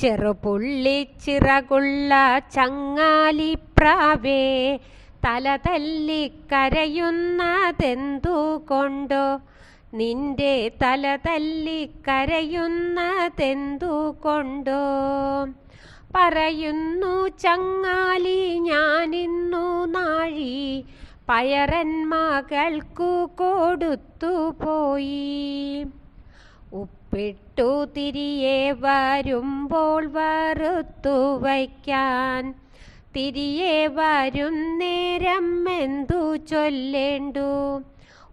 ചെറുപുള്ളിച്ചിറകുള്ള ചങ്ങാലിപ്രാവേ തല തല്ലിക്കരയുന്നതെന്തു കൊണ്ടോ നിന്റെ തല തല്ലിക്കരയുന്നതെന്തു കൊണ്ടോ പറയുന്നു ചങ്ങാലി ഞാനിന്നു നാഴി പയറൻ കൊടുത്തു പോയി. ഉപ്പിട്ടു തിരിയെ വരുമ്പോൾ വറുത്തു വയ്ക്കാൻ. തിരിയെ വരും നേരം എന്തു ചൊല്ലേണ്ടു?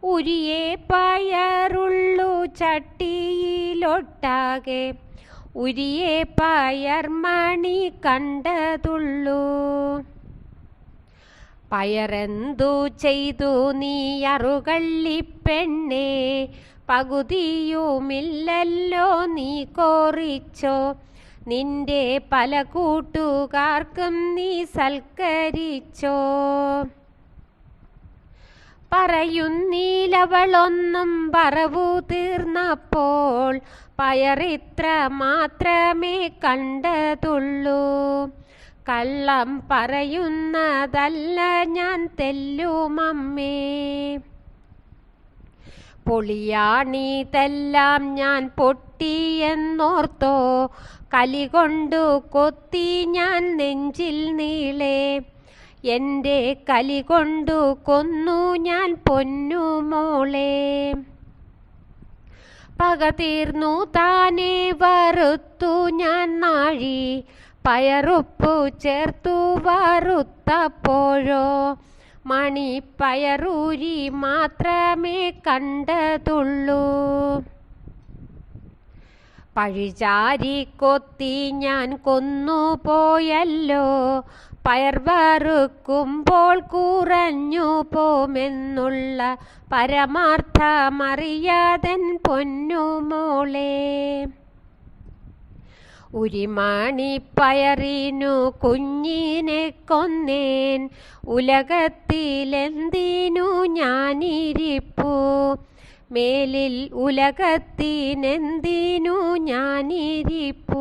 ഉരിയെ പയറുള്ളു ചട്ടിയിലൊട്ടാകെ. ഉരിയെ പയർ മണി കണ്ടതുള്ളൂ. പയറെന്തു ചെയ്തു നീ അറുകള്ളിപ്പെണ്ണേ? പകുതിയുമില്ലല്ലോ നീ കോറിച്ചോ. നിന്റെ പല കൂട്ടുകാർക്കും നീ സൽക്കരിച്ചോ. പറയുന്നീലവളൊന്നും പറവു തീർന്നപ്പോൾ പയറിത്ര മാത്രമേ കണ്ടതുള്ളൂ. കള്ളം പറയുന്നതല്ല ഞാൻ തെല്ലുമമ്മേ. പൊളിയാണിതെല്ലാം ഞാൻ പൊട്ടിയെന്നോർത്തോ. കലി കൊണ്ടു കൊത്തി ഞാൻ നെഞ്ചിൽ നീളെ. എന്റെ കലി കൊണ്ടു കൊന്നു ഞാൻ പൊന്നു മോളെ. പക തീർന്നു താനെ വറുത്തു ഞാൻ നാഴി. പയറുപ്പു ചേർത്തു വറുത്തപ്പോഴോ. മണി പയറൂരി മാത്രമേ കണ്ടതുള്ളൂ. പഴിചാരി കൊത്തി ഞാൻ കൊന്നുപോയല്ലോ പയർവറുക്കുമ്പോൾ കുറഞ്ഞു പോമെന്നുള്ള പരമാർത്ഥമറിയാതൻ പൊന്നുമോളെ. ഉരിമാണിപ്പയറിനു കുഞ്ഞിനെ കൊന്നേൻ. ഉലകത്തിലെന്തിനു ഞാനിരിപ്പു? മേലിൽ ഉലകത്തിനെന്തിനു ഞാനിരിപ്പു?